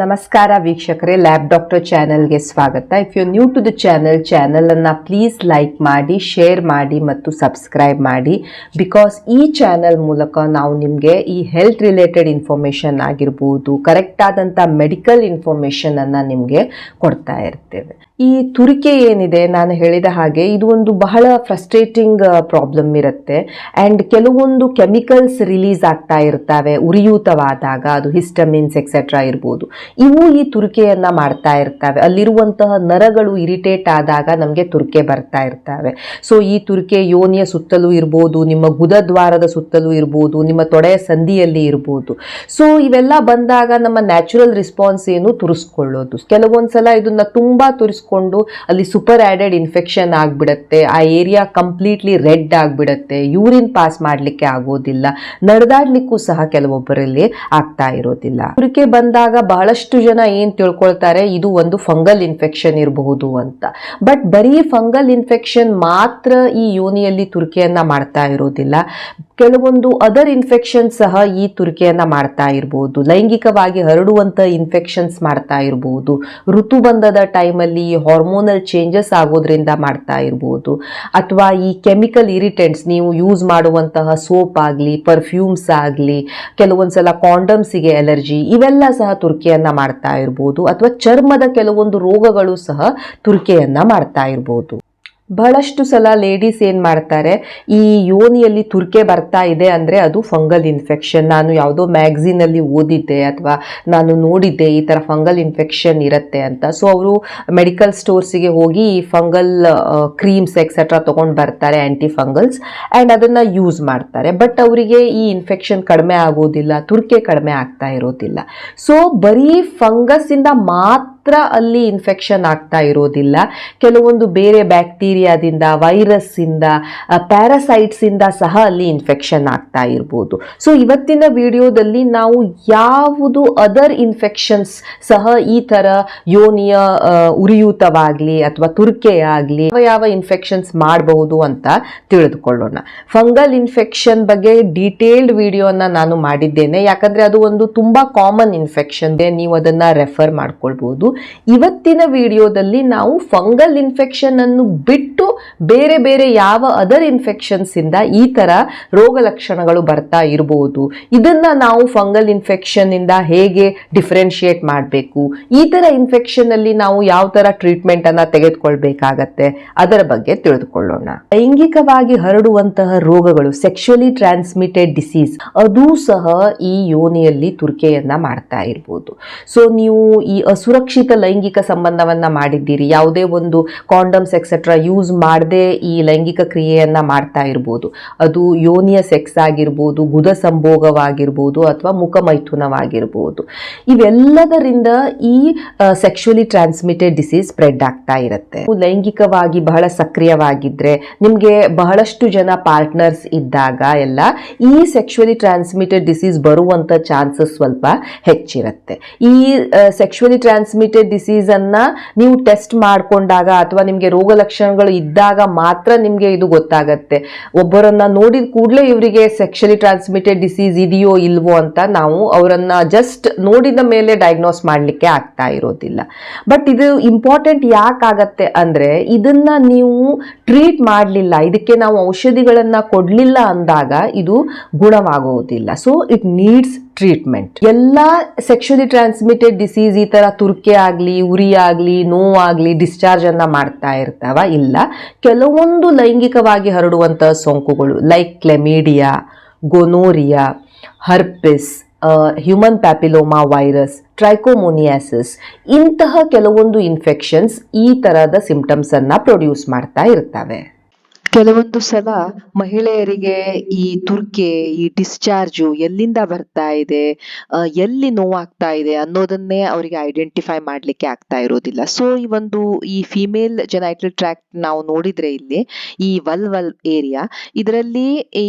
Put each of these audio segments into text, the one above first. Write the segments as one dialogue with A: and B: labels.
A: ನಮಸ್ಕಾರ ವೀಕ್ಷಕರೇ lab doctor ಚಾನೆಲ್ಗೆ ಸ್ವಾಗತ. If you new to the channel ಚಾನಲನ್ನು ಪ್ಲೀಸ್ ಲೈಕ್ ಮಾಡಿ ಶೇರ್ ಮಾಡಿ ಮತ್ತು ಸಬ್ಸ್ಕ್ರೈಬ್ ಮಾಡಿ. ಬಿಕಾಸ್ ಈ ಚಾನೆಲ್ ಮೂಲಕ ನಾವು ನಿಮಗೆ ಈ ಹೆಲ್ತ್ ರಿಲೇಟೆಡ್ ಇನ್ಫಾರ್ಮೇಷನ್ ಆಗಿರ್ಬೋದು ಕರೆಕ್ಟ್ ಆದಂಥ ಮೆಡಿಕಲ್ ಇನ್ಫಾರ್ಮೇಷನನ್ನು ನಿಮಗೆ ಕೊಡ್ತಾ ಇರ್ತೇವೆ. ಈ ತುರಿಕೆ ಏನಿದೆ ನಾನು ಹೇಳಿದ ಹಾಗೆ, ಇದು ಒಂದು ಬಹಳ ಫ್ರಸ್ಟ್ರೇಟಿಂಗ್ ಪ್ರಾಬ್ಲಮ್ ಇರುತ್ತೆ. ಆ್ಯಂಡ್ ಕೆಲವೊಂದು ಕೆಮಿಕಲ್ಸ್ ರಿಲೀಸ್ ಆಗ್ತಾ ಇರ್ತವೆ, ಉರಿಯೂತವಾದಾಗ, ಅದು ಹಿಸ್ಟಮಿನ್ಸ್ ಎಕ್ಸೆಟ್ರಾ ಇರ್ಬೋದು. ಇವು ಈ ತುರಿಕೆಯನ್ನು ಮಾಡ್ತಾ ಇರ್ತವೆ. ಅಲ್ಲಿರುವಂತಹ ನರಗಳು ಇರಿಟೇಟ್ ಆದಾಗ ನಮಗೆ ತುರಿಕೆ ಬರ್ತಾ ಇರ್ತವೆ. ಸೊ ಈ ತುರಿಕೆ ಯೋನಿಯ ಸುತ್ತಲೂ ಇರ್ಬೋದು, ನಿಮ್ಮ ಗುದದ್ವಾರದ ಸುತ್ತಲೂ ಇರ್ಬೋದು, ನಿಮ್ಮ ತೊಡೆಯ ಸಂಧಿಯಲ್ಲಿ ಇರ್ಬೋದು. ಸೊ ಇವೆಲ್ಲ ಬಂದಾಗ ನಮ್ಮ ನ್ಯಾಚುರಲ್ ರಿಸ್ಪಾನ್ಸ್ ಏನು? ತುರಿಸ್ಕೊಳ್ಳೋದು. ಕೆಲವೊಂದ್ಸಲ ಇದನ್ನ ತುಂಬಾ ತುರಿಸ್ಕೊಂಡು ಅಲ್ಲಿ ಸೂಪರ್ ಆ್ಯಡೆಡ್ ಇನ್ಫೆಕ್ಷನ್ ಆಗಿಬಿಡತ್ತೆ, ಆ ಏರಿಯಾ ಕಂಪ್ಲೀಟ್ಲಿ ರೆಡ್ ಆಗಿಬಿಡತ್ತೆ ಯೂರಿನ್ ಪಾಸ್ ಮಾಡ್ಲಿಕ್ಕೆ ಆಗೋದಿಲ್ಲ, ನಡೆದಾಡ್ಲಿಕ್ಕೂ ಸಹ ಕೆಲವೊಬ್ಬರಲ್ಲಿ ಆಗ್ತಾ ಇರೋದಿಲ್ಲ. ತುರಿಕೆ ಬಂದಾಗ ಬಹಳಷ್ಟು ಜನ ಏನು ತಿಳ್ಕೊಳ್ತಾರೆ, ಇದು ಒಂದು ಫಂಗಲ್ ಇನ್ಫೆಕ್ಷನ್ ಇರಬಹುದು ಅಂತ. ಬಟ್ ಬರೀ ಫಂಗಲ್ ಇನ್ಫೆಕ್ಷನ್ ಮಾತ್ರ ಈ ಯೋನಿಯಲ್ಲಿ ತುರ್ಕೆಯನ್ನು ಮಾಡ್ತಾ ಇರೋದಿಲ್ಲ. ಕೆಲವೊಂದು ಅದರ್ ಇನ್ಫೆಕ್ಷನ್ ಸಹ ಈ ತುರಿಕೆಯನ್ನ ಮಾಡ್ತಾ ಇರಬಹುದು ಲೈಂಗಿಕವಾಗಿ ಹರಡುವಂತ ಇನ್ಫೆಕ್ಷನ್ಸ್ ಮಾಡ್ತಾ ಇರಬಹುದು ಋತುಬಂಧದ ಟೈಮಲ್ಲಿ ಹಾರ್ಮೋನಲ್ ಚೇಂಜಸ್ ಆಗೋದ್ರಿಂದ ಮಾಡ್ತಾ ಇರ್ಬೋದು. ಅಥವಾ ಈ ಕೆಮಿಕಲ್ ಇರಿಟೆಂಟ್ಸ್ ನೀವು ಯೂಸ್ ಮಾಡುವಂತಹ ಸೋಪ್ ಆಗಲಿ ಪರ್ಫ್ಯೂಮ್ಸ್ ಆಗಲಿ, ಕೆಲವೊಂದ್ಸಲ ಕಾಂಡಮ್ಸಿಗೆ ಅಲರ್ಜಿ ಇವೆಲ್ಲ ಸಹ ತುರ್ಕಿಯನ್ನು ಮಾಡ್ತಾ ಇರ್ಬೋದು. ಅಥವಾ ಚರ್ಮದ ಕೆಲವೊಂದು ರೋಗಗಳು ಸಹ ತುರ್ಕೆಯನ್ನ ಮಾಡ್ತಾ ಇರಬಹುದು ಬಹಳಷ್ಟು ಸಲ ಲೇಡೀಸ್ ಏನು ಮಾಡ್ತಾರೆ, ಈ ಯೋನಿಯಲ್ಲಿ ತುರ್ಕೆ ಬರ್ತಾ ಇದೆ ಅಂದರೆ ಅದು ಫಂಗಲ್ ಇನ್ಫೆಕ್ಷನ್ ನಾನು ಯಾವುದೋ ಮ್ಯಾಗ್ಝಿನಲ್ಲಿ ಓದಿದ್ದೆ ಅಥವಾ ನಾನು ನೋಡಿದ್ದೆ ಈ ಥರ ಫಂಗಲ್ ಇನ್ಫೆಕ್ಷನ್ ಇರುತ್ತೆ ಅಂತ. ಸೊ ಅವರು ಮೆಡಿಕಲ್ ಸ್ಟೋರ್ಸಿಗೆ ಹೋಗಿ ಈ ಫಂಗಲ್ ಕ್ರೀಮ್ಸ್ ಎಕ್ಸೆಟ್ರಾ ತೊಗೊಂಡು ಬರ್ತಾರೆ ಆ್ಯಂಟಿ ಫಂಗಲ್ಸ್ ಆ್ಯಂಡ್ ಅದನ್ನು ಯೂಸ್ ಮಾಡ್ತಾರೆ. ಬಟ್ ಅವರಿಗೆ ಈ ಇನ್ಫೆಕ್ಷನ್ ಕಡಿಮೆ ಆಗೋದಿಲ್ಲ, ತುರ್ಕೆ ಕಡಿಮೆ ಆಗ್ತಾ ಇರೋದಿಲ್ಲ. ಸೊ ಬರೀ ಫಂಗಸ್ಸಿಂದ ಮಾತ್ರ ಅಲ್ಲಿ ಇನ್ಫೆಕ್ಷನ್ ಆಗ್ತಾ ಇರೋದಿಲ್ಲ. ಕೆಲವೊಂದು ಬೇರೆ ಬ್ಯಾಕ್ಟೀರಿಯಾದಿಂದ ವೈರಸ್ಸಿಂದ ಪ್ಯಾರಾಸೈಟ್ಸಿಂದ ಸಹ ಅಲ್ಲಿ ಇನ್ಫೆಕ್ಷನ್ ಆಗ್ತಾ ಇರ್ಬೋದು. ಸೊ ಇವತ್ತಿನ ವಿಡಿಯೋದಲ್ಲಿ ನಾವು ಯಾವುದು ಅದರ್ ಇನ್ಫೆಕ್ಷನ್ಸ್ ಸಹ ಈ ಥರ ಯೋನಿಯ ಉರಿಯೂತವಾಗ್ಲಿ ಅಥವಾ ತುರ್ಕೆ ಆಗಲಿ ಯಾವ ಯಾವ ಇನ್ಫೆಕ್ಷನ್ಸ್ ಮಾಡಬಹುದು ಅಂತ ತಿಳಿದುಕೊಳ್ಳೋಣ. ಫಂಗಲ್ ಇನ್ಫೆಕ್ಷನ್ ಬಗ್ಗೆ ಡೀಟೇಲ್ಡ್ ವಿಡಿಯೋನ ನಾನು ಮಾಡಿದ್ದೇನೆ. ಯಾಕಂದ್ರೆ ಅದು ಒಂದು ತುಂಬಾ ಕಾಮನ್ ಇನ್ಫೆಕ್ಷನ್ ನೀವು ಅದನ್ನ ರೆಫರ್ ಮಾಡ್ಕೊಳ್ಬಹುದು ಇವತ್ತಿನ ವಿಡಿಯೋದಲ್ಲಿ ನಾವು ಫಂಗಲ್ ಇನ್ಫೆಕ್ಷನ್ ಅನ್ನು ಬಿಟ್ಟು ಬೇರೆ ಬೇರೆ ಯಾವ ಅದರ್ ಇನ್ಫೆಕ್ಷನ್ಸ್ ಇಂದ ಈ ತರ ರೋಗ ಲಕ್ಷಣಗಳು ಬರ್ತಾ ಇರಬಹುದು ಇದನ್ನ ನಾವು ಫಂಗಲ್ ಇನ್ಫೆಕ್ಷನ್ ಇಂದ ಹೇಗೆ ಡಿಫ್ರೆನ್ಶಿಯೇಟ್ ಮಾಡಬೇಕು? ಈ ತರ ಇನ್ಫೆಕ್ಷನ್ ಅಲ್ಲಿ ನಾವು ಯಾವ ತರ ಟ್ರೀಟ್ಮೆಂಟ್ ಅನ್ನ ತೆಗೆದುಕೊಳ್ಬೇಕಾಗತ್ತೆ? ಅದರ ಬಗ್ಗೆ ತಿಳಿದುಕೊಳ್ಳೋಣ. ಲೈಂಗಿಕವಾಗಿ ಹರಡುವಂತಹ ರೋಗಗಳು ಸೆಕ್ಷುಲಿ ಟ್ರಾನ್ಸ್ಮಿಟೆಡ್ ಡಿಸೀಸ್, ಅದು ಸಹ ಈ ಯೋನಿಯಲ್ಲಿ ತುರ್ಕೆಯನ್ನ ಮಾಡ್ತಾ ಇರ್ಬೋದು. ಸೊ ನೀವು ಈ ಅಸುರಕ್ಷಿತ ಲೈಂಗಿಕ ಸಂಬಂಧವನ್ನ ಮಾಡಿದ್ದೀರಿ. ಯಾವುದೇ ಒಂದು ಕಾಂಡಮ್ಸ್ ಎಕ್ಸೆಟ್ರಾ ಯೂಸ್ ಮಾಡದೆ ಈ ಲೈಂಗಿಕ ಕ್ರಿಯೆಯನ್ನ ಮಾಡ್ತಾ ಇರ್ಬೋದು. ಅದು ಯೋನಿಯ ಸೆಕ್ಸ್ ಆಗಿರ್ಬೋದು ಗುದ ಸಂಭೋಗವಾಗಿರ್ಬೋದು ಅಥವಾ ಮುಖಮೈಥುನವಾಗಿರ್ಬೋದು ಇವೆಲ್ಲದರಿಂದ ಈ ಸೆಕ್ಷುಲಿ ಟ್ರಾನ್ಸ್ಮಿಟೆಡ್ ಡಿಸೀಸ್ ಸ್ಪ್ರೆಡ್ ಆಗ್ತಾ ಇರುತ್ತೆ. ಲೈಂಗಿಕವಾಗಿ ಬಹಳ ಸಕ್ರಿಯವಾಗಿದ್ರೆ, ನಿಮಗೆ ಬಹಳಷ್ಟು ಜನ ಪಾರ್ಟ್ನರ್ಸ್ ಇದ್ದಾಗ ಎಲ್ಲ ಈ ಸೆಕ್ಷುಲಿ ಟ್ರಾನ್ಸ್ಮಿಟೆಡ್ ಡಿಸೀಸ್ ಬರುವಂತ ಚಾನ್ಸಸ್ ಸ್ವಲ್ಪ ಹೆಚ್ಚಿರುತ್ತೆ. ಈ ಸೆಕ್ಷುಲಿ ಟ್ರಾನ್ಸ್ಮಿಟೆಡ್ ಡಿಸೀಸ್ ಅನ್ನ ನೀವು ಟೆಸ್ಟ್ ಮಾಡ್ಕೊಂಡಾಗ ಅಥವಾ ನಿಮಗೆ ರೋಗ ಲಕ್ಷಣಗಳು ಇದ್ದಾಗ ಮಾತ್ರ ನಿಮಗೆ ಇದು ಗೊತ್ತಾಗತ್ತೆ. ಒಬ್ಬರನ್ನ ನೋಡಿದ ಕೂಡಲೇ ಇವರಿಗೆ ಸೆಕ್ಷಲಿ ಟ್ರಾನ್ಸ್ಮಿಟೆಡ್ ಡಿಸೀಸ್ ಇದೆಯೋ ಇಲ್ವೋ ಅಂತ ನಾವು ಅವರನ್ನ ಜಸ್ಟ್ ನೋಡಿದ ಮೇಲೆ ಡಯಾಗ್ನೋಸ್ ಮಾಡಲಿಕ್ಕೆ ಆಗ್ತಾ ಇರೋದಿಲ್ಲ. ಬಟ್ ಇದು ಇಂಪಾರ್ಟೆಂಟ್ ಯಾಕಾಗತ್ತೆ ಅಂದ್ರೆ ಇದನ್ನ ನೀವು ಟ್ರೀಟ್ ಮಾಡಲಿಲ್ಲ, ಇದಕ್ಕೆ ನಾವು ಔಷಧಿಗಳನ್ನ ಕೊಡ್ಲಿಲ್ಲ ಅಂದಾಗ ಇದು ಗುಣವಾಗುವುದಿಲ್ಲ ಸೊ ಇಟ್ ನೀಡ್ಸ್ ಟ್ರೀಟ್ಮೆಂಟ್ ಎಲ್ಲ ಸೆಕ್ಷುಲಿ ಟ್ರಾನ್ಸ್ಮಿಟೆಡ್ ಡಿಸೀಸ್ ಈ ತರ ತುರ್ಕೆ ಆಗಲಿ, ಉರಿ ಆಗಲಿ ನೋವಾಗಲಿ ಡಿಸ್ಚಾರ್ಜ್ ಅನ್ನ ಮಾಡ್ತಾ ಇರ್ತಾವ? ಇಲ್ಲ. ಕೆಲವೊಂದು ಲೈಂಗಿಕವಾಗಿ ಹರಡುವಂತ ಸೋಂಕುಗಳು like chlamydia gonorrhoea herpes human papilloma virus trichomoniasis ಇಂತಹ ಕೆಲವೊಂದು ಇನ್ಫೆಕ್ಷನ್ಸ್ ಈ ತರಹದ ಸಿಂಪ್ಟಮ್ಸ್ ಅನ್ನ ಪ್ರೊಡ್ಯೂಸ್ ಮಾಡ್ತಾ ಇರ್ತವೆ.
B: ಕೆಲವೊಂದು ಸಲ ಮಹಿಳೆಯರಿಗೆ ಈ ತುರ್ಕೆ, ಈ ಡಿಸ್ಚಾರ್ಜು ಎಲ್ಲಿಂದ ಬರ್ತಾ ಇದೆ ಎಲ್ಲಿ ನೋವಾಗ್ತಾ ಇದೆ ಅನ್ನೋದನ್ನೇ ಅವರಿಗೆ ಐಡೆಂಟಿಫೈ ಮಾಡ್ಲಿಕ್ಕೆ ಆಗ್ತಾ ಇರೋದಿಲ್ಲ. ಸೊ ಈ ಒಂದು, ಈ ಫಿಮೇಲ್ ಜೆನೈಟಲ್ ಟ್ರ್ಯಾಕ್ಟ್ ನಾವು ನೋಡಿದ್ರೆ ಇಲ್ಲಿ, ಈ ವಲ್ ವಲ್ ಏರಿಯಾ ಇದರಲ್ಲಿ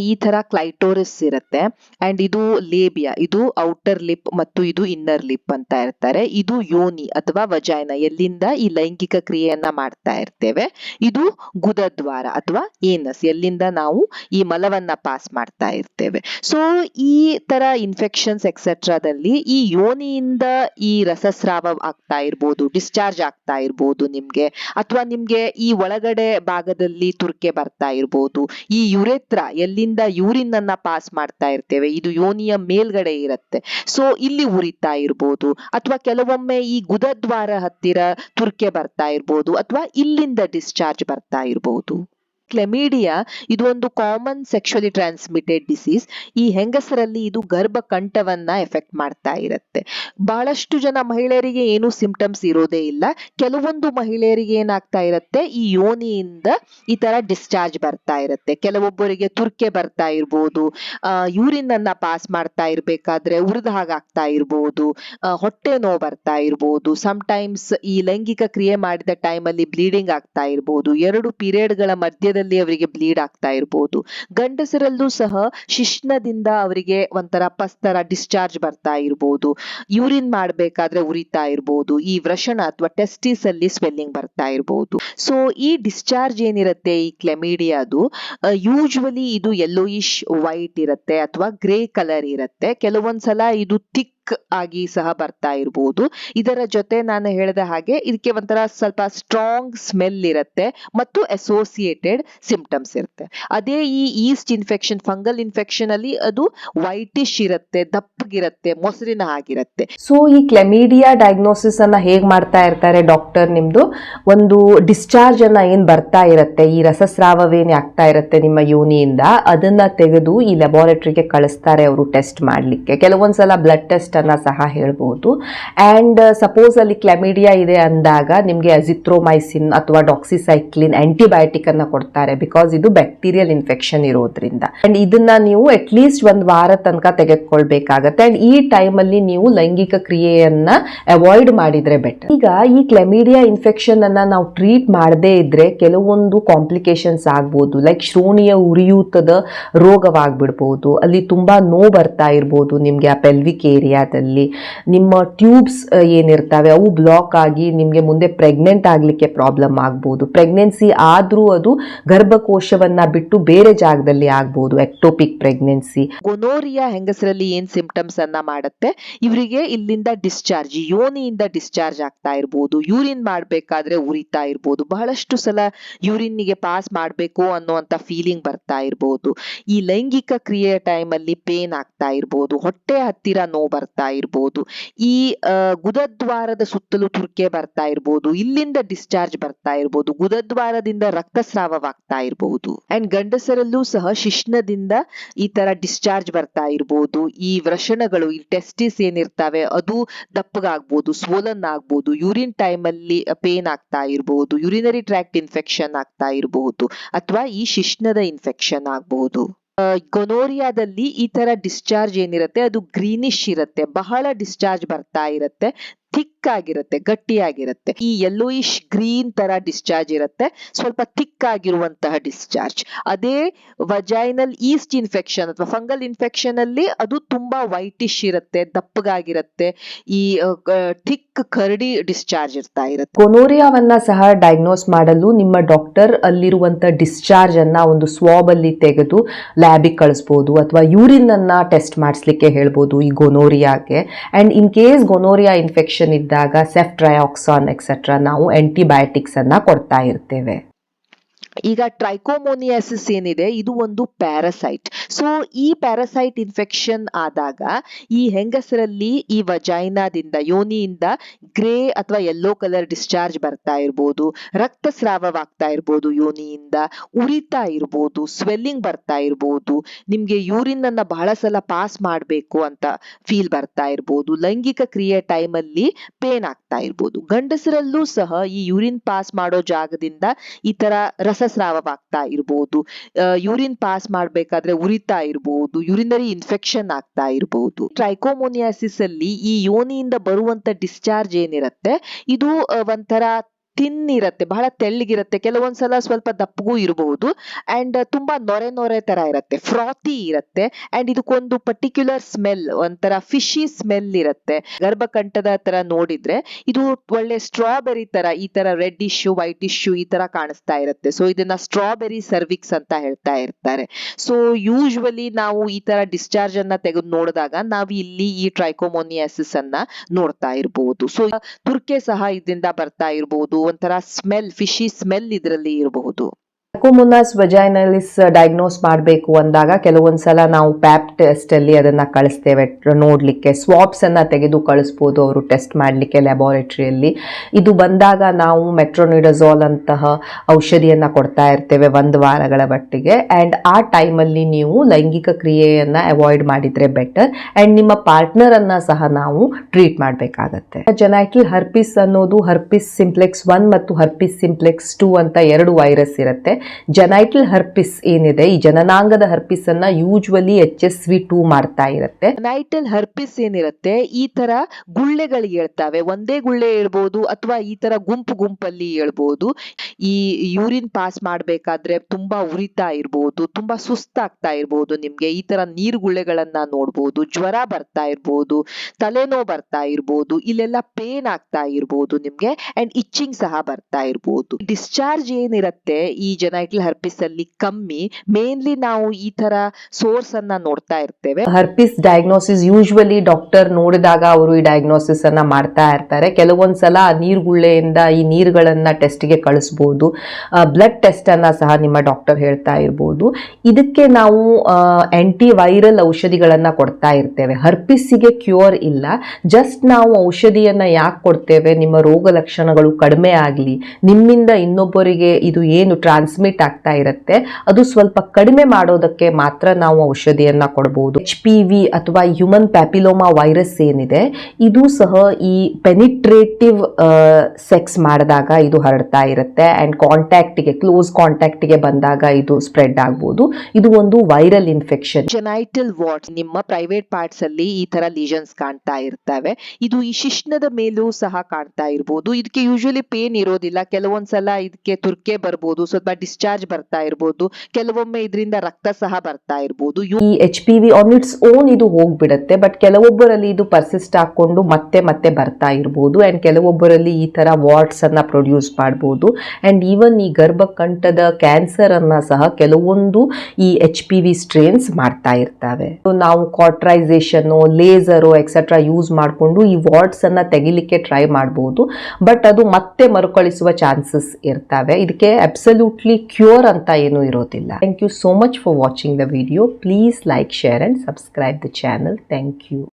B: ಈ ತರ ಕ್ಲೈಟೋರಿಸ್ ಇರುತ್ತೆ. ಅಂಡ್ ಇದು ಲೇಬಿಯಾ ಇದು ಔಟರ್ ಲಿಪ್ ಮತ್ತು ಇದು ಇನ್ನರ್ ಲಿಪ್ ಅಂತ ಇರ್ತಾರೆ. ಇದು ಯೋನಿ ಅಥವಾ ವಜೈನ ಎಲ್ಲಿಂದ ಈ ಲೈಂಗಿಕ ಕ್ರಿಯೆಯನ್ನ ಮಾಡ್ತಾ ಇರ್ತೇವೆ. ಇದು ಗುದದ್ವಾರ ಅಥವಾ ಏನಸ್ ಎಲ್ಲಿಂದ ನಾವು ಈ ಮಲವನ್ನ ಪಾಸ್ ಮಾಡ್ತಾ ಇರ್ತೇವೆ. ಸೊ ಈ ತರ ಇನ್ಫೆಕ್ಷನ್ಸ್ ಎಕ್ಸೆಟ್ರಾದಲ್ಲಿ ಈ ಯೋನಿಯಿಂದ ಈ ರಸಸ್ರಾವ ಆಗ್ತಾ ಇರ್ಬೋದು ಡಿಸ್ಚಾರ್ಜ್ ಆಗ್ತಾ ಇರ್ಬೋದು ನಿಮ್ಗೆ. ಅಥವಾ ನಿಮ್ಗೆ ಈ ಒಳಗಡೆ ಭಾಗದಲ್ಲಿ ತುರ್ಕೆ ಬರ್ತಾ ಇರ್ಬೋದು. ಈ ಯುರೆತ್ರ ಎಲ್ಲಿಂದ ಯೂರಿನ್ ಅನ್ನ ಪಾಸ್ ಮಾಡ್ತಾ ಇರ್ತೇವೆ, ಇದು ಯೋನಿಯ ಮೇಲ್ಗಡೆ ಇರುತ್ತೆ. ಸೊ ಇಲ್ಲಿ ಉರಿತಾ ಇರ್ಬೋದು. ಅಥವಾ ಕೆಲವೊಮ್ಮೆ ಈ ಗುದದ್ವಾರ ಹತ್ತಿರ ತುರ್ಕೆ ಬರ್ತಾ ಇರ್ಬೋದು, ಅಥವಾ ಇಲ್ಲಿಂದ ಡಿಸ್ಚಾರ್ಜ್ ಬರ್ತಾ ಇರ್ಬೋದು. ಕ್ಲೆಮಿಡಿಯಾ ಇದು ಒಂದು ಕಾಮನ್ ಸೆಕ್ಷುಲಿ ಟ್ರಾನ್ಸ್ಮಿಟೆಡ್ ಡಿಸೀಸ್ ಈ ಹೆಂಗಸರಲ್ಲಿ ಇದು ಗರ್ಭಕಂಠವನ್ನ ಎಫೆಕ್ಟ್ ಮಾಡ್ತಾ ಇರುತ್ತೆ. ಬಹಳಷ್ಟು ಜನ ಮಹಿಳೆಯರಿಗೆ ಏನು ಸಿಂಪ್ಟಮ್ಸ್ ಇರೋದೇ ಇಲ್ಲ. ಕೆಲವೊಂದು ಮಹಿಳೆಯರಿಗೆ ಏನಾಗ್ತಾ ಇರುತ್ತೆ? ಈ ಯೋನಿಯಿಂದ ಈ ತರ ಡಿಸ್ಚಾರ್ಜ್ ಬರ್ತಾ ಇರುತ್ತೆ. ಕೆಲವೊಬ್ಬರಿಗೆ ತುರ್ಕೆ ಬರ್ತಾ ಇರ್ಬೋದು. ಯೂರಿನ್ ಅನ್ನ ಪಾಸ್ ಮಾಡ್ತಾ ಇರ್ಬೇಕಾದ್ರೆ ಉರಿದ ಹಾಗಾಗ್ತಾ ಇರ್ಬೋದು. ಹೊಟ್ಟೆ ನೋವು ಬರ್ತಾ ಇರ್ಬೋದು. ಟೈಮ್ಸ್ ಈ ಲೈಂಗಿಕ ಕ್ರಿಯೆ ಮಾಡಿದ ಟೈಮಲ್ಲಿ ಬ್ಲೀಡಿಂಗ್ ಆಗ್ತಾ ಇರ್ಬೋದು. ಎರಡು ಪೀರಿಯಡ್ಗಳ ಮಧ್ಯದಲ್ಲಿ ಅವರಿಗೆ ಬ್ಲೀಡ್ ಆಗ್ತಾ ಇರಬಹುದು ಗಂಡಸರಲ್ಲೂ ಸಹ ಶಿಶ್ನದಿಂದ ಅವರಿಗೆ ಒಂಥರ ಪಸ್ತರ ಡಿಸ್ಚಾರ್ಜ್ ಬರ್ತಾ ಇರಬಹುದು ಯೂರಿನ್ ಮಾಡಬೇಕಾದ್ರೆ ಉರಿತಾ ಇರಬಹುದು ಈ ವ್ರಷಣ ಅಥವಾ ಟೆಸ್ಟಿಸ್ ಅಲ್ಲಿ ಸ್ವೆಲ್ಲಿಂಗ್ ಬರ್ತಾ ಇರಬಹುದು ಸೊ ಈ ಡಿಸ್ಚಾರ್ಜ್ ಏನಿರುತ್ತೆ ಈ ಕ್ಲೆಮಿಡಿಯಾದು ಯೂಶುವಲಿ ಇದು ಯೆಲ್ಲೋಯಿಶ್ ವೈಟ್ ಇರುತ್ತೆ ಅಥವಾ ಗ್ರೇ ಕಲರ್ ಇರುತ್ತೆ. ಕೆಲವೊಂದ್ಸಲ ಇದು ಥಿಕ್ ಆಗಿ ಸಹ ಬರ್ತಾ ಇರ್ಬೋದು. ಇದರ ಜೊತೆ ನಾನು ಹೇಳಿದ ಹಾಗೆ ಇದಕ್ಕೆ ಒಂಥರ ಸ್ವಲ್ಪ ಸ್ಟ್ರಾಂಗ್ ಸ್ಮೆಲ್ ಇರುತ್ತೆ ಮತ್ತು ಅಸೋಸಿಯೇಟೆಡ್ ಸಿಂಪ್ಟಮ್ಸ್ ಇರುತ್ತೆ. ಅದೇ ಈ ಈಸ್ಟ್ ಇನ್ಫೆಕ್ಷನ್ ಫಂಗಲ್ ಇನ್ಫೆಕ್ಷನ್ ಅಲ್ಲಿ ಅದು ವೈಟಿಶ್ ಇರುತ್ತೆ, ದಪ್ಪಗಿರುತ್ತೆ, ಮೊಸರಿನ ಆಗಿರುತ್ತೆ
A: ಸೊ ಈ ಕ್ಲೆಮಿಡಿಯಾ ಡಯಾಗ್ನೋಸಿಸ್ ಅನ್ನ ಹೇಗ್ ಮಾಡ್ತಾ ಇರ್ತಾರೆ ಡಾಕ್ಟರ್ ನಿಮ್ದು? ಒಂದು ಡಿಸ್ಚಾರ್ಜ್ ಅನ್ನ ಏನ್ ಬರ್ತಾ ಇರುತ್ತೆ? ಈ ರಸಸ್ರಾವವೇನೇ ಆಗ್ತಾ ಇರುತ್ತೆ ನಿಮ್ಮ ಯೋನಿಯಿಂದ? ಅದನ್ನ ತೆಗೆದು ಈ ಲೆಬಾರೇಟರಿಗೆ ಕಳಿಸ್ತಾರೆ ಅವರು ಟೆಸ್ಟ್ ಮಾಡ್ಲಿಕ್ಕೆ. ಕೆಲವೊಂದ್ಸಲ ಬ್ಲಡ್ ಟೆಸ್ಟ್ ಅನ್ನ ಸಹ ಹೇಳ್ಬೋದು. ಅಂಡ್ ಸಪೋಸ್ ಅಲ್ಲಿ ಕ್ಲಮಿಡಿಯಾ ಇದೆ ಅಂದಾಗ ನಿಮಗೆ ಅಜಿಥ್ರೋಮೈಸಿನ್ ಅಥವಾ ಡಾಕ್ಸಿಸೈಕ್ಲಿನ್ ಆಂಟಿಬಯೋಟಿಕ್ ಅನ್ನ ಕೊಡ್ತಾರೆ ಬಿಕಾಸ್ ಇದು ಬ್ಯಾಕ್ಟೀರಿಯಲ್ ಇನ್ಫೆಕ್ಷನ್ ಇರೋದ್ರಿಂದ. ಅಂಡ್ ಇದನ್ನ ನೀವು ಅಟ್ ಲೀಸ್ಟ್ ಒಂದ್ ವಾರ ತನಕ ತೆಗೆದುಕೊಳ್ಬೇಕಾಗತ್ತೆ. ಅಂಡ್ ಈ ಟೈಮ್ ಅಲ್ಲಿ ನೀವು ಲೈಂಗಿಕ ಕ್ರಿಯೆಯನ್ನ ಅವಾಯ್ಡ್ ಮಾಡಿದ್ರೆ ಬೆಟರ್ ಈಗ ಈ ಕ್ಲೆಮಿಡಿಯಾ ಇನ್ಫೆಕ್ಷನ್ ಅನ್ನ ನಾವು ಟ್ರೀಟ್ ಮಾಡದೇ ಇದ್ರೆ ಕೆಲವೊಂದು ಕಾಂಪ್ಲಿಕೇಶನ್ಸ್ ಆಗ್ಬೋದು. ಲೈಕ್ ಶ್ರೋಣಿಯ ಉರಿಯೂತದ ರೋಗವಾಗ್ಬಿಡ್ಬೋದು. ಅಲ್ಲಿ ತುಂಬಾ ನೋವು ಬರ್ತಾ ಇರ್ಬೋದು ನಿಮ್ಗೆ ಆ ಪೆಲ್ವಿಕ್ ಏರಿಯಾದಲ್ಲಿ ನಿಮ್ಮ ಟ್ಯೂಬ್ಸ್ ಏನಿರ್ತವೆ, ಅವು ಬ್ಲಾಕ್ ಆಗಿ ನಿಮಗೆ ಮುಂದೆ ಪ್ರೆಗ್ನೆಂಟ್ ಆಗಲಿಕ್ಕೆ ಪ್ರಾಬ್ಲಮ್ ಆಗ್ಬೋದು. ಪ್ರೆಗ್ನೆನ್ಸಿ ಆದ್ರೂ ಅದು ಗರ್ಭಕೋಶವನ್ನ ಬಿಟ್ಟು ಬೇರೆ ಜಾಗದಲ್ಲಿ ಆಗ್ಬೋದು, ಎಕ್ಟೋಪಿಕ್ ಪ್ರೆಗ್ನೆನ್ಸಿ.
B: ಗೊನೋರಿಯಾ ಹೆಂಗಸರಲ್ಲಿ ಏನ್ ಸಿಂಪ್ಟಮ್ಸ್ ಅನ್ನ ಮಾಡುತ್ತೆ? ಇವರಿಗೆ ಇಲ್ಲಿಂದ ಡಿಸ್ಚಾರ್ಜ್, ಯೋನಿಯಿಂದ ಡಿಸ್ಚಾರ್ಜ್ ಆಗ್ತಾ ಇರ್ಬೋದು. ಯೂರಿನ್ ಮಾಡಬೇಕಾದ್ರೆ ಉರಿತಾ ಇರ್ಬೋದು. ಬಹಳಷ್ಟು ಸಲ ಯೂರಿನ್ಗೆ ಪಾಸ್ ಮಾಡಬೇಕು ಅನ್ನುವಂತ ಫೀಲಿಂಗ್ ಬರ್ತಾ ಇರ್ಬೋದು. ಈ ಲೈಂಗಿಕ ಕ್ರಿಯೆಯ ಟೈಮ್ ಅಲ್ಲಿ ಪೇನ್ ಆಗ್ತಾ ಇರ್ಬೋದು. ಹೊಟ್ಟೆ ಹತ್ತಿರ ನೋವು ಇರ್ಬೋದು. ಈ ಗುದದ್ವಾರದ ಸುತ್ತಲೂ ತುರ್ಕೆ ಬರ್ತಾ ಇರ್ಬೋದು. ಇಲ್ಲಿಂದ ಡಿಸ್ಚಾರ್ಜ್ ಬರ್ತಾ ಇರ್ಬೋದು. ಗುದದ್ವಾರದಿಂದ ರಕ್ತಸ್ರಾವವಾಗ್ತಾ ಇರಬಹುದು ಅಂಡ್ ಗಂಡಸರಲ್ಲೂ ಸಹ ಶಿಶ್ನದಿಂದ ಈ ತರ ಡಿಸ್ಚಾರ್ಜ್ ಬರ್ತಾ ಇರ್ಬೋದು. ಈ ವ್ರಷಣಗಳು ಈ ಟೆಸ್ಟಿಸ್ ಏನಿರ್ತಾವೆ, ಅದು ದಪ್ಪಗಾಗ್ಬೋದು ಸ್ವೋಲನ್ ಆಗ್ಬೋದು. ಯೂರಿನ್ ಟೈಮ್ ಅಲ್ಲಿ ಪೇನ್ ಆಗ್ತಾ ಇರಬಹುದು ಯೂರಿನರಿ ಟ್ರ್ಯಾಕ್ಟ್ ಇನ್ಫೆಕ್ಷನ್ ಆಗ್ತಾ ಇರಬಹುದು ಅಥವಾ ಈ ಶಿಶ್ನದ ಇನ್ಫೆಕ್ಷನ್ ಆಗ್ಬಹುದು ಗೊನೋರಿಯಾದಲ್ಲಿ ಈ ತರ ಡಿಸ್ಚಾರ್ಜ್ ಏನಿರುತ್ತೆ? ಅದು ಗ್ರೀನಿಶ್ ಇರುತ್ತೆ. ಬಹಳ ಡಿಸ್ಚಾರ್ಜ್ ಬರ್ತಾ ಇರುತ್ತೆ. ಥಿಕ್ ಆಗಿರುತ್ತೆ ಗಟ್ಟಿಯಾಗಿರುತ್ತೆ. ಈ ಯೆಲ್ಲೋಯಿಶ್ ಗ್ರೀನ್ ತರ ಡಿಸ್ಚಾರ್ಜ್ ಇರುತ್ತೆ. ಸ್ವಲ್ಪ ಥಿಕ್ ಆಗಿರುವಂತಹ ಡಿಸ್ಚಾರ್ಜ್ ಅದೇ ವಜೈನಲ್ ಈಸ್ಟ್ ಇನ್ಫೆಕ್ಷನ್ ಅಥವಾ ಫಂಗಲ್ ಇನ್ಫೆಕ್ಷನ್ ಅಲ್ಲಿ ಅದು ತುಂಬಾ ವೈಟಿಶ್ ಇರುತ್ತೆ, ದಪ್ಪಗಾಗಿರುತ್ತೆ. ಈ ಥಿಕ್, ಕರಡಿ ಡಿಸ್ಚಾರ್ಜ್ ಇರ್ತಾ ಇರುತ್ತೆ.
A: ಕೊನೋರಿಯಾವನ್ನ ಸಹ ಡಯಾಗ್ನೋಸ್ ಮಾಡಲು ನಿಮ್ಮ ಡಾಕ್ಟರ್ ಅಲ್ಲಿರುವಂತ ಡಿಸ್ಚಾರ್ಜ್ ಅನ್ನ ಒಂದು ಸ್ವಾಬ್ ಅಲ್ಲಿ ತೆಗೆದು ಲ್ಯಾಬಿಗೆ ಕಳಿಸ್ಬೋದು ಅಥವಾ ಯೂರಿನ್ ಅನ್ನ ಟೆಸ್ಟ್ ಮಾಡಿಸ್ಲಿಕ್ಕೆ ಹೇಳ್ಬೋದು ಈ ಗೊನೋರಿಯಾಗೆ. And in case gonorrhoea infection ಇದ್ದಾಗ ಸೆಫ್ಟ್ರಯಾಕ್ಸಾನ್ ಎಕ್ಸೆಟ್ರಾ ನಾವು ಆಂಟಿಬಯೋಟಿಕ್ಸ್ ಅನ್ನ ಕೊಡ್ತಾ ಇರ್ತೇವೆ.
B: ಈಗ ಟ್ರೈಕೋಮೋನಿಯಾಸಿಸ್ ಏನಿದೆ, ಇದು ಒಂದು ಪ್ಯಾರಸೈಟ್ ಸೊ ಈ ಪ್ಯಾರಸೈಟ್ ಇನ್ಫೆಕ್ಷನ್ ಆದಾಗ ಈ ಹೆಂಗಸರಲ್ಲಿ ಈ ವಜೈನಾದಿಂದ ಯೋನಿಯಿಂದ ಗ್ರೇ ಅಥವಾ ಯೆಲ್ಲೋ ಕಲರ್ ಡಿಸ್ಚಾರ್ಜ್ ಬರ್ತಾ ಇರ್ಬೋದು, ರಕ್ತಸ್ರಾವವಾಗ್ತಾ ಇರ್ಬೋದು ಯೋನಿಯಿಂದ, ಉರಿತಾ ಇರ್ಬೋದು ಸ್ವೆಲ್ಲಿಂಗ್ ಬರ್ತಾ ಇರ್ಬೋದು, ನಿಮಗೆ ಯೂರಿನ್ ಅನ್ನ ಬಹಳ ಸಲ ಪಾಸ್ ಮಾಡಬೇಕು ಅಂತ ಫೀಲ್ ಬರ್ತಾ ಇರ್ಬೋದು, ಲೈಂಗಿಕ ಕ್ರಿಯೆ ಟೈಮಲ್ಲಿ ಪೇನ್ ಆಗ್ತಾ ಇರ್ಬೋದು. ಗಂಡಸರಲ್ಲೂ ಸಹ ಈ ಯೂರಿನ್ ಪಾಸ್ ಮಾಡೋ ಜಾಗದಿಂದ ಈ ತರ ರಸಸ್ರಾವವಾಗ್ತಾ ಇರ್ಬೋದು. ಯೂರಿನ್ ಪಾಸ್ ಮಾಡ್ಬೇಕಾದ್ರೆ ಉರಿತಾ ಇರ್ಬೋದು ಯೂರಿನರಿ ಇನ್ಫೆಕ್ಷನ್ ಆಗ್ತಾ ಇರ್ಬೋದು. ಟ್ರೈಕೋಮೋನಿಯಾಸಿಸ್ ಅಲ್ಲಿ ಈ ಯೋನಿಯಿಂದ ಬರುವಂತ ಡಿಸ್ಚಾರ್ಜ್ ಏನಿರುತ್ತೆ, ಇದು ಒಂಥರ ತಿನ್ ಇರತ್ತೆ ಬಹಳ ತೆಳ್ಳಗಿರತ್ತೆ, ಕೆಲವೊಂದ್ಸಲ ಸ್ವಲ್ಪ ದಪ್ಪಗೂ ಇರಬಹುದು ಅಂಡ್ ತುಂಬಾ ನೊರೆ ನೊರೆ ತರ ಇರತ್ತೆ ಫ್ರಾತಿ ಇರತ್ತೆ. ಅಂಡ್ ಇದಕ್ಕೊಂದು ಪರ್ಟಿಕ್ಯುಲರ್ ಸ್ಮೆಲ್ ಒಂಥರ ಫಿಶಿ ಸ್ಮೆಲ್ ಇರತ್ತೆ. ಗರ್ಭಕಂಠದ ತರ ನೋಡಿದ್ರೆ ಇದು ಒಳ್ಳೆ ಸ್ಟ್ರಾಬೆರಿ ತರ, ಈ ತರ ರೆಡ್ ಇಶ್ಯೂ ವೈಟ್ ಇಶ್ಯೂ ಈ ತರ ಕಾಣಿಸ್ತಾ ಇರತ್ತೆ. ಸೊ ಇದನ್ನ ಸ್ಟ್ರಾಬೆರಿ ಸರ್ವಿಕ್ಸ್ ಅಂತ ಹೇಳ್ತಾ ಇರ್ತಾರೆ. ಸೊ ಯೂಶುವಲಿ ನಾವು ಈ ತರ ಡಿಸ್ಚಾರ್ಜ್ ಅನ್ನ ತೆಗೆದು ನೋಡಿದಾಗ ನಾವು ಇಲ್ಲಿ ಈ ಟ್ರೈಕೋಮೋನಿಯಾಸಿಸ್ ಅನ್ನ ನೋಡ್ತಾ ಇರಬಹುದು ಸೊ ತುರ್ಕೆ ಸಹ ಇದರಿಂದ ಬರ್ತಾ ಇರಬಹುದು ಒಂಥರ ಸ್ಮೆಲ್ ಫಿಶಿ ಸ್ಮೆಲ್ ಇದರಲ್ಲಿ ಇರಬಹುದು.
A: ಟ್ರಕೋಮೊನಾಸ್ ವಜೈನಲಿಸ್ ಡಯಾಗ್ನೋಸ್ ಮಾಡಬೇಕು ಅಂದಾಗ ಕೆಲವೊಂದ್ಸಲ ನಾವು ಪ್ಯಾಪ್ ಟೆಸ್ಟ್ ಅಲ್ಲಿ ಅದನ್ನ ಕಳಿಸ್ತೇವೆ. ನೋಡ್ಲಿಕ್ಕೆ ಸ್ವಾಪ್ಸ್ ಅನ್ನ ತೆಗೆದು ಕಳಿಸ್ಬೋದು ಅವರು ಟೆಸ್ಟ್ ಮಾಡಲಿಕ್ಕೆ ಲ್ಯಾಬೋರೇಟರಿಯಲ್ಲಿ ಇದು ಬಂದಾಗ ನಾವು ಮೆಟ್ರೋನಿಡಜಾಲ್ ಅಂತಹ ಔಷಧಿಯನ್ನ ಕೊಡ್ತಾ ಇರ್ತೇವೆ ಒಂದು ವಾರಗಳ ಮಟ್ಟಿಗೆ. ಅಂಡ್ ಆ ಟೈಮಲ್ಲಿ ನೀವು ಲೈಂಗಿಕ ಕ್ರಿಯೆಯನ್ನ ಅವಾಯ್ಡ್ ಮಾಡಿದ್ರೆ ಬೆಟರ್ ಅಂಡ್ ನಿಮ್ಮ ಪಾರ್ಟ್ನರ್ ಅನ್ನ ಸಹ ನಾವು ಟ್ರೀಟ್ ಮಾಡಬೇಕಾಗತ್ತೆ. ಜನಾಕಿ ಹರ್ಪಿಸ್ ಅನ್ನೋದು ಹರ್ಪಿಸ್ ಸಿಂಪ್ಲೆಕ್ಸ್ ಒನ್ ಮತ್ತು ಹರ್ಪಿಸ್ ಸಿಂಪ್ಲೆಕ್ಸ್ ಟೂ ಅಂತ ಎರಡು ವೈರಸ್ ಇರುತ್ತೆ. ಜನೈಟಲ್ ಹರ್ಪಿಸ್ ಏನಿದೆ, ಈ ಜನನಾಂಗದ ಹರ್ಪಿಸ್ ಅನ್ನ usually H S V two ಮಾಡ್ತಾ ಇರುತ್ತೆ.
B: ನೈಟಲ್ ಹರ್ಪಿಸ್ ಏನಿರುತ್ತೆ, ಈ ತರ ಗುಳ್ಳೆಗಳು ಹೇಳ್ತಾವೆ. ಒಂದೇ ಗುಳ್ಳೆ ಹೇಳ್ಬೋದು ಅಥವಾ ಈ ತರ ಗುಂಪು ಗುಂಪಲ್ಲಿ ಹೇಳ್ಬೋದು. ಈ ಯೂರಿನ್ ಪಾಸ್ ಮಾಡ್ಬೇಕಾದ್ರೆ ತುಂಬಾ ಉರಿತಾ ಇರ್ಬೋದು, ತುಂಬಾ ಸುಸ್ತಾಗ್ತಾ ಇರ್ಬೋದು ನಿಮ್ಗೆ. ಈ ತರ ನೀರ್ ಗುಳ್ಳೆಗಳನ್ನ ನೋಡ್ಬೋದು, ಜ್ವರ ಬರ್ತಾ ಇರ್ಬೋದು, ತಲೆನೋವು ಬರ್ತಾ ಇರ್ಬೋದು, ಇಲ್ಲೆಲ್ಲ ಪೇನ್ ಆಗ್ತಾ ಇರ್ಬೋದು ನಿಮ್ಗೆ ಅಂಡ್ ಇಚ್ಚಿಂಗ್ ಸಹ ಬರ್ತಾ ಇರ್ಬೋದು. ಡಿಸ್ಚಾರ್ಜ್ ಏನಿರುತ್ತೆ, ಈ ಜನೈಟಲ್ ಹರ್ಪಿಸ್ ಅಲ್ಲಿ ಕಮ್ಮಿ ಮೇನ್ಲಿ ನಾವು ಈ ತರ ಸೋರ್ಸ್ ಅನ್ನ ನೋಡ್ತಾ ಇರ್ತೇವೆ.
A: ಹರ್ಪಿಸ್ ಡಯಾಗ್ನೋಸಿಸ್ ಯೂಶುವಲಿ ಡಾಕ್ಟರ್ ನೋಡಿದಾಗ ಅವರು ಈ ಡಯಾಗ್ನೋಸಿಸ್ ಅನ್ನ ಮಾಡ್ತಾ ಇರ್ತಾರೆ. ಕೆಲವೊಂದ್ಸಲ ನೀರ್ಗುಳ್ಳೆಯಿಂದ ಈ ನೀರುಗಳನ್ನ ಟೆಸ್ಟ್ಗೆ ಕಳಿಸ್ಬೋದು. ಬ್ಲಡ್ ಟೆಸ್ಟ್ ಅನ್ನ ಸಹ ನಿಮ್ಮ ಡಾಕ್ಟರ್ ಹೇಳ್ತಾ ಇರ್ಬೋದು. ಇದಕ್ಕೆ ನಾವು ಆಂಟಿ ವೈರಲ್ ಔಷಧಿಗಳನ್ನ ಕೊಡ್ತಾ ಇರ್ತೇವೆ. ಹರ್ಪಿಸ್ಸಿಗೆ ಕ್ಯೂರ್ ಇಲ್ಲ. ಜಸ್ಟ್ ನಾವು ಔಷಧಿಯನ್ನ ಯಾಕೆ ಕೊಡ್ತೇವೆ? ನಿಮ್ಮ ರೋಗ ಲಕ್ಷಣಗಳು ಕಡಿಮೆ ಆಗಲಿ. ನಿಮ್ಮಿಂದ ಇನ್ನೊಬ್ಬರಿಗೆ ಇದು ಏನು ಟ್ರಾನ್ಸ್ಮಿಟ್ ಆಗ್ತಾ ಇರುತ್ತೆ. ಅದು ಸ್ವಲ್ಪ ಕಡಿಮೆ ಮಾಡೋದಕ್ಕೆ ಮಾತ್ರ ನಾವು ಔಷಧಿಯನ್ನ ಕೊಡಬಹುದು ಎಚ್ ಪಿ ವಿ ಅಥವಾ ಹ್ಯೂಮನ್ ಪ್ಯಾಪಿಲೋಮಾ ವೈರಸ್ ಏನಿದೆ, ಇದು ಸಹ ಈ ಪೆನಿಟ್ರೇಟಿವ್ ಸೆಕ್ಸ್ ಮಾಡಿದಾಗ ಇದು ಹರಡ್ತಾ ಇರುತ್ತೆ. ಅಂಡ್ ಕಾಂಟ್ಯಾಕ್ಟಿಗೆ ಕ್ಲೋಸ್ ಕಾಂಟ್ಯಾಕ್ಟಿಗೆ ಬಂದಾಗ ಇದು ಸ್ಪ್ರೆಡ್ ಆಗ್ಬೋದು. ಇದು ಒಂದು ವೈರಲ್ ಇನ್ಫೆಕ್ಷನ್
B: ಜೆನೈಟಲ್ ವಾರ್ಡ್ ನಿಮ್ಮ ಪ್ರೈವೇಟ್ ಪಾರ್ಟ್ಸ್ ಅಲ್ಲಿ ಈ ತರ ಲೀಜನ್ಸ್ ಕಾಣ್ತಾ ಇರ್ತವೆ. ಇದು ಈ ಶಿಶ್ನದ ಮೇಲೂ ಸಹ ಕಾಣ್ತಾ ಇರ್ಬೋದು. ಇದಕ್ಕೆ ಯೂಶಲಿ ಪೇನ್ ಇರೋದಿಲ್ಲ. ಕೆಲವೊಂದ್ಸಲ ಇದಕ್ಕೆ ತುರ್ಕೆ ಬರ್ಬೋದು. ಸ್ವಲ್ಪ ಡಿಸ್ಚಾರ್ಜ್ ಬರ್ತಾ ಇರ್ಬೋದು, ಕೆಲವೊಮ್ಮೆ ಇದರಿಂದ ರಕ್ತ ಸಹ ಬರ್ತಾ ಇರ್ಬೋದು.
A: ಈ H P V on its own ಇದು ಹೋಗ್ಬಿಡುತ್ತೆ ಬಟ್ ಕೆಲವೊಬ್ಬರಲ್ಲಿ ಇದು ಪರ್ಸಿಸ್ಟ್ ಹಾಕೊಂಡು ಮತ್ತೆ ಮತ್ತೆ ಬರ್ತಾ ಇರ್ಬೋದು ಅಂಡ್ ಕೆಲವೊಬ್ಬರಲ್ಲಿ ಈ ತರ ವಾರ್ಡ್ಸ್ ಅನ್ನ ಪ್ರೊಡ್ಯೂಸ್ ಮಾಡ್ಬೋದು ಅಂಡ್ ಈವನ್ ಈ ಗರ್ಭಕಂಠದ ಕ್ಯಾನ್ಸರ್ ಅನ್ನ ಸಹ ಕೆಲವೊಂದು ಈ ಎಚ್ ಪಿ ವಿ ಸ್ಟ್ರೇನ್ಸ್ ಮಾಡ್ತಾ ಇರ್ತವೆ. ನಾವು ಕಾಟ್ರೈಸೇಷನ್ ಲೇಸರು ಎಕ್ಸೆಟ್ರಾ ಯೂಸ್ ಮಾಡಿಕೊಂಡು ಈ ವಾರ್ಡ್ಸ್ ಅನ್ನ ತೆಗಿಲಿಕ್ಕೆ ಟ್ರೈ ಮಾಡ್ಬೋದು ಬಟ್ ಅದು ಮತ್ತೆ ಮರುಕಳಿಸುವ ಚಾನ್ಸಸ್ ಇರ್ತವೆ. ಇದಕ್ಕೆ ಅಬ್ಸಲ್ಯೂಟ್ಲಿ ಕ್ಯೂರ್ ಅಂತ ಏನೂ ಇರೋದಿಲ್ಲ. Thank you so much for watching the video please like share and subscribe the channel thank you